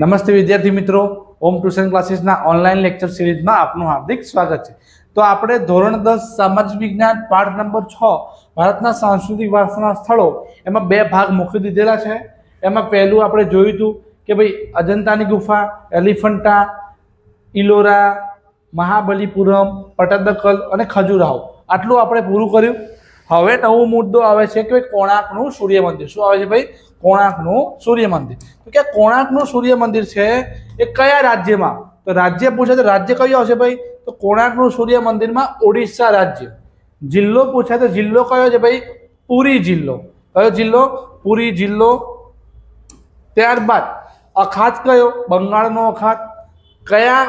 નમસ્તે વિદ્યાર્થી મિત્રો. ઓમ ટ્યુશન ક્લાસીસના ઓનલાઈન લેક્ચર સિરીઝમાં આપનું હાર્દિક સ્વાગત છે. તો આપણે ધોરણ દસ સામાજિક વિજ્ઞાન પાઠ નંબર છ, ભારતના સાંસ્કૃતિક વારસાના સ્થળો, એમાં બે ભાગ મૂકી દીધેલા છે. એમાં પહેલું આપણે જોયું હતું કે ભાઈ અજંતાની ગુફા, એલિફન્ટા, ઇલોરા, મહાબલીપુરમ પટદકલ અને ખજુરાહો. આટલું આપણે પૂરું કર્યું. હવે નવો મુદ્દો આવે છે કે ભાઈ કોણાર્કનું સૂર્ય મંદિર શું આવે છે ભાઈ? કોણાર્કનું સૂર્ય મંદિર તો કે કોણાર્કનું સૂર્ય મંદિર છે એ કયા રાજ્યમાં? તો રાજ્ય પૂછે તો રાજ્ય કયું આવશે ભાઈ? તો કોણાર્કનું સૂર્ય મંદિરમાં ઓડિશા રાજ્ય. જિલ્લો પૂછે તો જિલ્લો કયો છે ભાઈ? પુરી જિલ્લો. કયો જિલ્લો? પુરી જિલ્લો. ત્યારબાદ અખાત કયો? બંગાળનો અખાત. કયા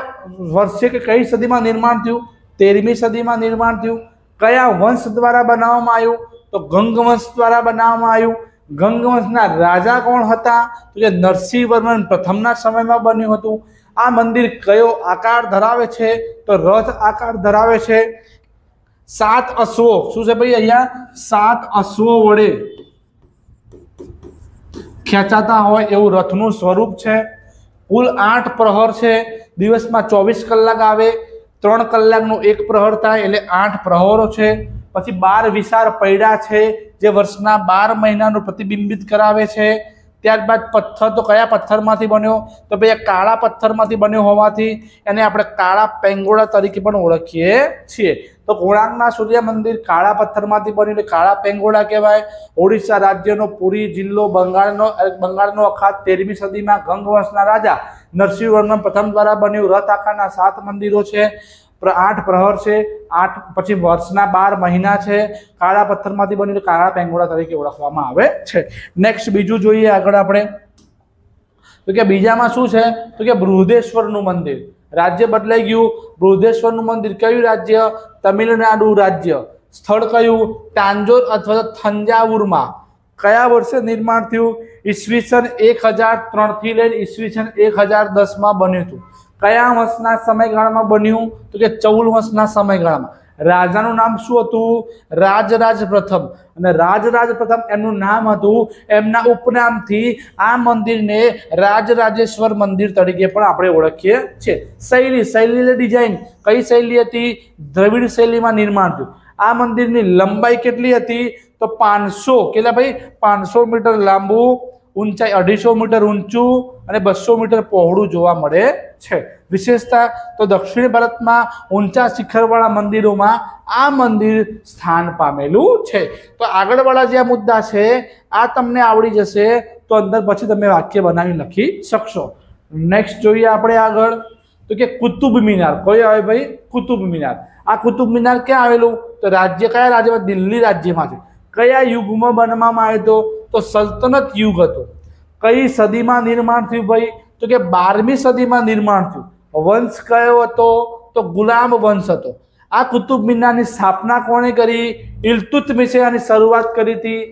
વર્ષે કે કઈ સદીમાં નિર્માણ થયું? તેરમી સદીમાં નિર્માણ થયું. કયા વંશ દ્વારા બનાવવામાં આવ્યું? તો ગંગવંશ દ્વારા બનાવવામાં આવ્યું. ગંગવંશના રાજા કોણ હતા? તો કે નરસિંહ વર્મન પ્રથમના સમયમાં બન્યું હતું. આ મંદિર કયો આકાર ધરાવે છે? તો રથ આકાર ધરાવે છે. સાત અશ્વો. શું છે ભાઈ અહીંયા? સાત અશ્વો વડે ખેંચાતા હોય એવું રથનું સ્વરૂપ છે. કુલ આઠ પ્રહર છે. દિવસમાં ચોવીસ કલાક આવે. ત્રણ કલાકનો એક પ્રહર થાય એટલે આઠ પ્રહરો છે. પછી બાર વિશાળ પૈડા છે, જે વર્ષના બાર મહિનાનું પ્રતિબિંબિત કરાવે છે. ત્યારબાદ પથ્થર તો કયા પથ્થરમાંથી બન્યો? તો ભાઈ કાળા પથ્થરમાંથી બન્યો હોવાથી એને આપણે કાળા પેંગોળા તરીકે પણ ઓળખીએ છીએ. તો કોણાર્કના સૂર્ય મંદિર કાળા પથ્થરમાંથી બન્યું એટલે કાળા પેંગોળા કહેવાય. ઓડિશા રાજ્યનો પુરી જિલ્લો બંગાળનો બંગાળનો અખાત તેરમી સદીમાં ગંગ વંશના રાજા નરસિંહ વર્મન પ્રથમ દ્વારા બન્યું. રથ આખાના સાત મંદિરો છે આઠ પ્રહર છે, આઠ પછી વર્ષના બાર મહિના છે. કાળા પથ્થરમાંથી બન્યું એટલે કાળા પેંગોળા તરીકે ઓળખવામાં આવે છે. નેક્સ્ટ બીજું જોઈએ આગળ આપણે. તો કે બીજામાં શું છે? તો કે બૃહદેશ્વરનું મંદિર. રાજ્ય બદલાઈ ગયું. બૃહદેશ્વરનું મંદિર કયું રાજ્ય? તમિલનાડુ રાજ્ય. સ્થળ કયું? તાંજોર અથવા તો થંજાવુરમાં. કયા વર્ષે નિર્માણ થયું? ઈસવીસન એક હજાર ત્રણથી લઈને ઈસવીસન એક હજાર દસમાં બન્યું હતું. કયા વંશના સમયગાળામાં બન્યું? તો કે ચૌલ વંશના સમયગાળામાં. રાજાનું નામ શું હતું? રાજરાજ પ્રથમ. અને રાજરાજ પ્રથમ એમનું નામ હતું એમના ઉપનામથી આ મંદિરને રાજરાજેશ્વર મંદિર તરીકે પણ આપણે ઓળખીએ છીએ. શૈલી શૈલી ડિઝાઇન કઈ શૈલી હતી? દ્રવિડ શૈલીમાં નિર્માણ થયું. આ મંદિરની લંબાઈ કેટલી હતી? તો પાંચસો કેટલા ભાઈ? પાંચસો મીટર લાંબુ, ઊંચાઈ અઢીસો મીટર ઊંચું અને બસો મીટર પહોળું જોવા મળે છે. વિશેષતા તો દક્ષિણ ભારતમાં ઊંચા શિખરવાળા મંદિરોમાં આ મંદિર સ્થાન પામેલું છે. તો આગળવાળા જે મુદ્દા છે, આ તમને આવડી જશે, તો અંદર પછી તમે વાક્ય બનાવી લખી શકશો. નેક્સ્ટ જોઈએ આપણે આગળ, તો કે કુતુબ મિનાર. કોઈ આવે ભાઈ? કુતુબ મિનાર. આ કુતુબ મિનાર ક્યાં આવેલું? તો રાજ્ય કયા રાજ્યમાં? દિલ્હી રાજ્યમાં છે. કયા યુગમાં બનવામાં આવ્યો હતો? તો સલ્તનત યુગ હતો. કઈ સદીમાં નિર્માણ થયું ભાઈ? તો કે બારમી સદીમાં નિર્માણ થયું. વંશ કયો હતો? તો ગુલામ વંશ હતો. આ કુતુબ મિનારની સ્થાપના કોણે કરી? ઇલ્તુત્મિશે આની શરૂઆત કરી હતી.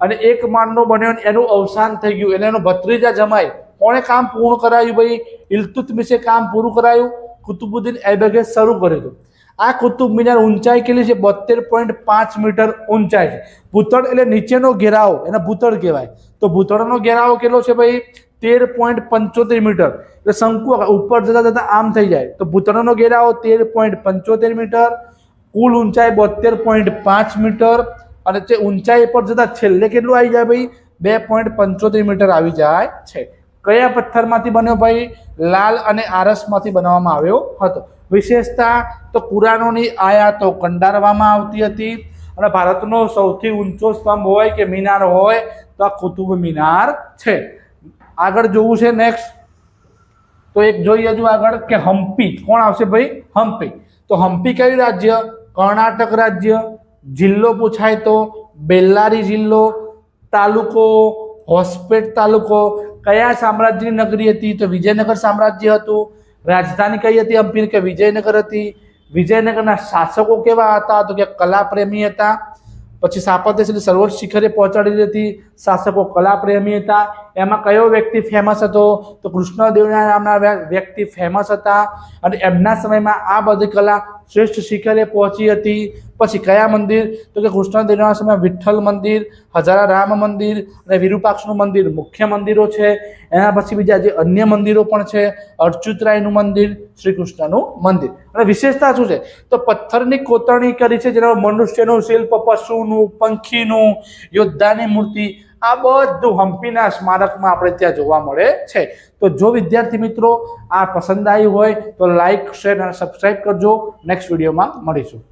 અને એક માળનો બન્યો એનું અવસાન થઈ ગયું. એટલે એનો ભત્રીજા જમાય. કોણે કામ પૂર્ણ કરાયું ભાઈ? ઇલ્તુત્મિશે કામ પૂરું કરાયું. કુતુબુદ્દીન એબેગે શરૂ કર્યું હતું. આ કુતુબ મિનાર ઊંચાઈ કેટલી છે? બોતેર પોઈન્ટ પાંચ મીટર ઊંચાઈ છે. ભૂતળ એટલે નીચેનો ઘેરાવો, એને ભૂતળ કહેવાય. તો ભૂતળનો ઘેરાવો કેટલો છે ભાઈ? તેર પોઈન્ટ પંચોતેર મીટર. એટલે શંકુ ઉપર જતા જતા આમ થઈ જાય. તો ભૂતળનો ઘેરાવો તેર પોઈન્ટ પંચોતેર મીટર, કુલ ઊંચાઈ બોતેર પોઈન્ટ પાંચ મીટર અને તે ઊંચાઈ પર જતા છેલ્લે કેટલું આવી જાય ભાઈ? બે પોઈન્ટ પંચોતેર મીટર આવી જાય છે. કયા પથ્થરમાંથી બન્યો ભાઈ? લાલ અને આરસમાંથી બનાવવામાં આવ્યો હતો. વિશેષતા તો કુરાનોની આયાતો કંડારવામાં આવતી હતી અને ભારતનો સૌથી ઊંચો સ્તંભ હોય કે મિનાર હોય તો આ કુતુબ મિનાર છે. આગળ જોવું છે નેક્સ્ટ તો એક જોઈએ હજુ આગળ કે હમ્પી. કોણ આવશે ભાઈ? હમ્પી. તો હમ્પી કયું રાજ્ય? કર્ણાટક રાજ્ય. જિલ્લો પૂછાય તો બેલ્લારી જિલ્લો. તાલુકો હોસ્પેટ તાલુકો. કયા સામ્રાજ્યની નગરી હતી? તો વિજયનગર સામ્રાજ્ય હતું. રાજધાની કઈ હતી હમ્પી કે વિજયનગર હતી? વિજયનગરના શાસકો કેવા હતા? તો કે કલાપ્રેમી હતા. પછી સ્થાપત્ય સર્વોચ્ચ શિખરે પહોંચાડી હતી. શાસકો કલાપ્રેમી હતા. એમાં કયો વ્યક્તિ ફેમસ હતો? તો કૃષ્ણદેવના નામના વ્યક્તિ ફેમસ હતા. અને એમના સમયમાં આ બધી કલા શ્રેષ્ઠ શિખરે પહોંચી હતી. પછી કયા મંદિર? તો કે કૃષ્ણદેવના સમયમાં વિઠ્ઠલ મંદિર, હજારા રામ મંદિર અને વિરૂપાક્ષનું મંદિર મુખ્ય મંદિરો છે. એના પછી બીજા જે અન્ય મંદિરો પણ છે, અર્ચુતરાયનું મંદિર શ્રી કૃષ્ણનું મંદિર. અને વિશેષતા શું છે? તો પથ્થરની કોતરણી કરી છે, જેના મનુષ્યનું શિલ્પ, પશુનું, પંખીનું, યોદ્ધાની મૂર્તિ આ બધું હમ્પીના સ્મારકમાં આપણે ત્યાં જોવા મળે છે. તો જો વિદ્યાર્થી મિત્રો આ પસંદ આવી હોય તો લાઈક શેર અને સબસ્ક્રાઈબ કરજો. નેક્સ્ટ વિડીયોમાં મળીશું.